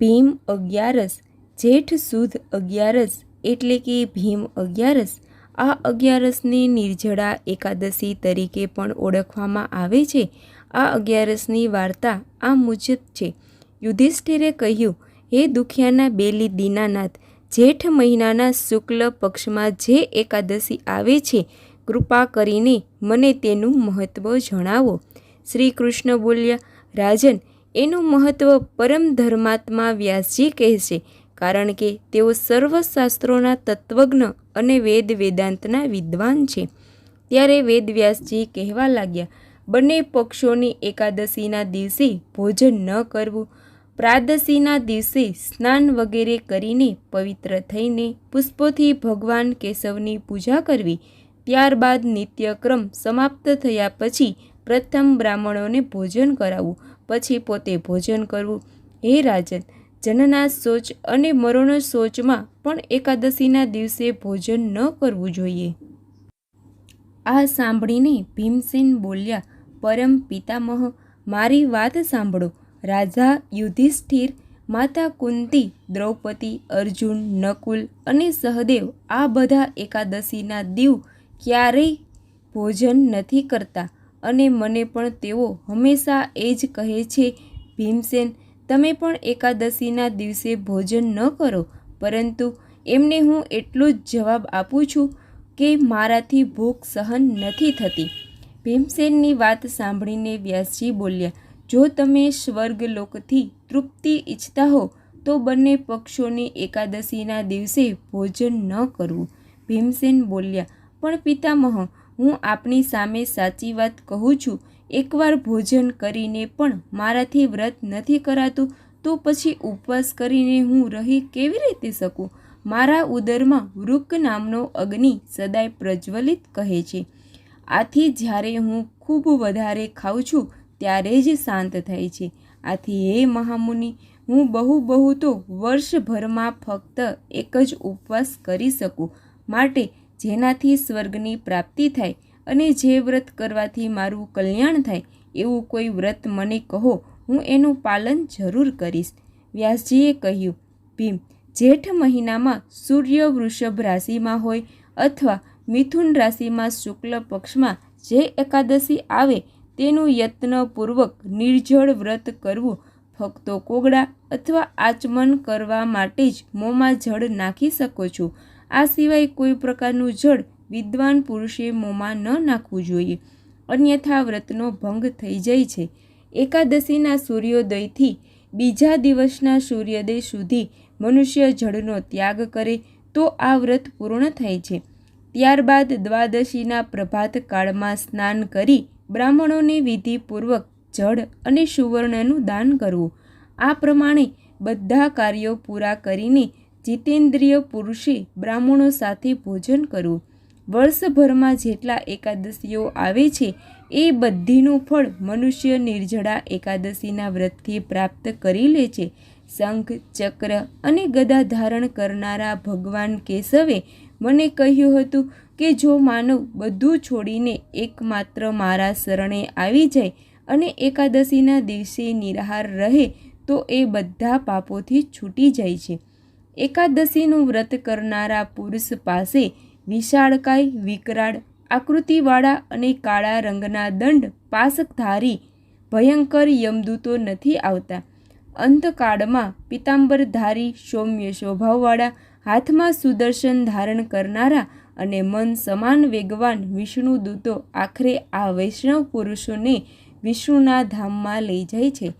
ભીમ અગિયારસ, જેઠ સુદ અગિયારસ એટલે કે ભીમ અગિયારસ. આ અગિયારસને નિર્જળા એકાદશી તરીકે પણ ઓળખવામાં આવે છે. આ અગિયારસની વાર્તા આ મુજબ છે. યુધિષ્ઠિરે કહ્યું, હે દુખિયાના બેલી દીનાનાથ, જેઠ મહિનાના શુક્લ પક્ષમાં જે એકાદશી આવે છે, કૃપા કરીને મને તેનું મહત્ત્વ જણાવો. શ્રી કૃષ્ણ બોલ્યા, રાજન એનું મહત્ત્વ પરમ ધર્માત્મા વ્યાસજી કહેશે કારણ કે તેઓ સર્વશાસ્ત્રોના તત્વજ્ઞ અને વેદ વેદાંતના વિદ્વાન છે. ત્યારે વેદવ્યાસજી કહેવા લાગ્યા, બંને પક્ષોની એકાદશીના દિવસે ભોજન ન કરવું. પ્રાદશીના દિવસે સ્નાન વગેરે કરીને પવિત્ર થઈને પુષ્પોથી ભગવાન કેશવની પૂજા કરવી. ત્યારબાદ નિત્યક્રમ સમાપ્ત થયા પછી પ્રથમ બ્રાહ્મણોને ભોજન કરાવવું. પછી પોતે ભોજન કરવું. હે રાજન, જનના શોચ અને મરણો શોચમાં પણ એકાદશીના દિવસે ભોજન ન કરવું જોઈએ. આ સાંભળીને ભીમસેન બોલ્યા, પરમ પિતામહ, મારી વાત સાંભળો. રાજા યુધિષ્ઠિર, માતા કુંતી, દ્રૌપદી, અર્જુન, નકુલ અને સહદેવ આ બધા એકાદશીના દીવ ક્યારેય ભોજન નથી કરતા. અને મને પણ તેઓ હંમેશા એ જ કહે છે, ભીમસેન, તમે પણ એકાદશીના દિવસે ભોજન ન કરો, પરંતુ એમને હું એટલો જ જવાબ આપું છું કે મારાથી ભૂખ સહન નથી થતી. ભીમસેનની વાત સાંભળીને વ્યાસજી બોલ્યા, જો તમે સ્વર્ગલોકથી તૃપ્તિ ઈચ્છતા હો, તો બંને પક્ષોને એકાદશીના દિવસે ભોજન ન કરવું. ભીમસેન બોલ્યા, પણ પિતામહ હું આપની સામે સાચી વાત કહું છું. એકવાર ભોજન કરીને પણ મારાથી વ્રત નથી કરાતું, તો પછી ઉપવાસ કરીને હું રહી કેવી રીતે શકું? મારા ઉદરમાં વૃક નામનો અગ્નિ સદાય પ્રજ્વલિત કહે છે. આથી જ્યારે હું ખૂબ વધારે ખાઉં છું, ત્યારે જ શાંત થાય છે. આથી હે મહામુનિ, હું બહુ બહુ તો વર્ષભરમાં ફક્ત એક જ ઉપવાસ કરી શકું. માટે જેનાથી સ્વર્ગની પ્રાપ્તિ થાય અને જે વ્રત કરવાથી મારું કલ્યાણ થાય એવું કોઈ વ્રત મને કહો, હું એનું પાલન જરૂર કરીશ. વ્યાસજીએ કહ્યું, ભીમ, જેઠ મહિનામાં સૂર્ય વૃષભ રાશિમાં હોય અથવા મિથુન રાશિમાં શુક્લ પક્ષમાં જે એકાદશી આવે તેનું યત્નપૂર્વક નિર્જળ વ્રત કરવું ફક્ત કોગળા અથવા આચમન કરવા માટે જ મોંમાં જળ નાખી શકો છો. આ સિવાય કોઈ પ્રકારનું જળ વિદ્વાન પુરુષે મોંમાં ન નાખવું જોઈએ. અન્યથા વ્રતનો ભંગ થઈ જાય છે. એકાદશીના સૂર્યોદયથી બીજા દિવસના સૂર્યોદય સુધી મનુષ્ય જળનો ત્યાગ કરે તો આ વ્રત પૂર્ણ થાય છે. ત્યારબાદ દ્વાદશીના પ્રભાત કાળમાં સ્નાન કરી બ્રાહ્મણોને વિધિપૂર્વક જળ અને સુવર્ણનું દાન કરવું. આ પ્રમાણે બધા કાર્યો પૂરા કરીને જીતેન્દ્રિય પુરુષે બ્રાહ્મણો સાથે ભોજન કરવું. વર્ષભરમાં જેટલા એકાદશીઓ આવે છે, એ બધીનું ફળ મનુષ્ય નિર્જળા એકાદશીના વ્રતથી પ્રાપ્ત કરી લે છે. શંખ, ચક્ર અને ગદા ધારણ કરનારા ભગવાન કેશવે મને કહ્યું હતું કે જો માનવ બધું છોડીને એકમાત્ર મારા શરણે આવી જાય અને એકાદશીના દિવસે નિરાહાર રહે, તો એ બધા પાપોથી છૂટી જાય છે. એકાદશીનું વ્રત કરનારા પુરુષ પાસે વિશાળકાય, વિકરાળ, આકૃતિવાળા અને કાળા રંગના દંડ પાસકધારી ભયંકર યમદૂતો નથી આવતા. અંતકાળમાં પિતાંબરધારી, સૌમ્ય સ્વભાવવાળા, હાથમાં સુદર્શન ધારણ કરનારા અને મન સમાન વેગવાન વિષ્ણુ દૂતો આખરે આ વૈષ્ણવ પુરુષોને વિષ્ણુના ધામમાં લઈ જાય છે.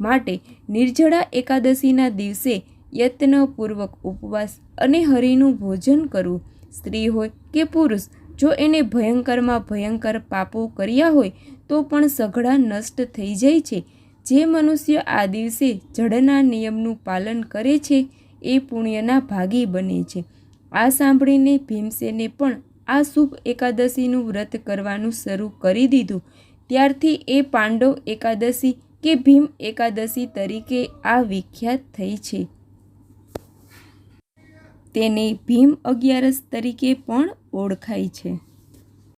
માટે નિર્જળા એકાદશીના દિવસે યત્નપૂર્વક ઉપવાસ અને હરિનું ભોજન કરવું. સ્ત્રી હોય કે પુરુષ, જો એને ભયંકરમાં ભયંકર પાપો કર્યા હોય, તો પણ સઘળા નષ્ટ થઈ જાય છે. જે મનુષ્ય આ દિવસે જળના નિયમનું પાલન કરે છે, એ પુણ્યના ભાગી બને છે. આ સાંભળીને ભીમસેને પણ આ શુભ એકાદશીનું વ્રત કરવાનું શરૂ કરી દીધું. ત્યારથી એ પાંડવ એકાદશી કે ભીમ એકાદશી તરીકે આ વિખ્યાત થઈ છે. તેને ભીમ અગિયારસ તરીકે પણ ઓળખાય છે.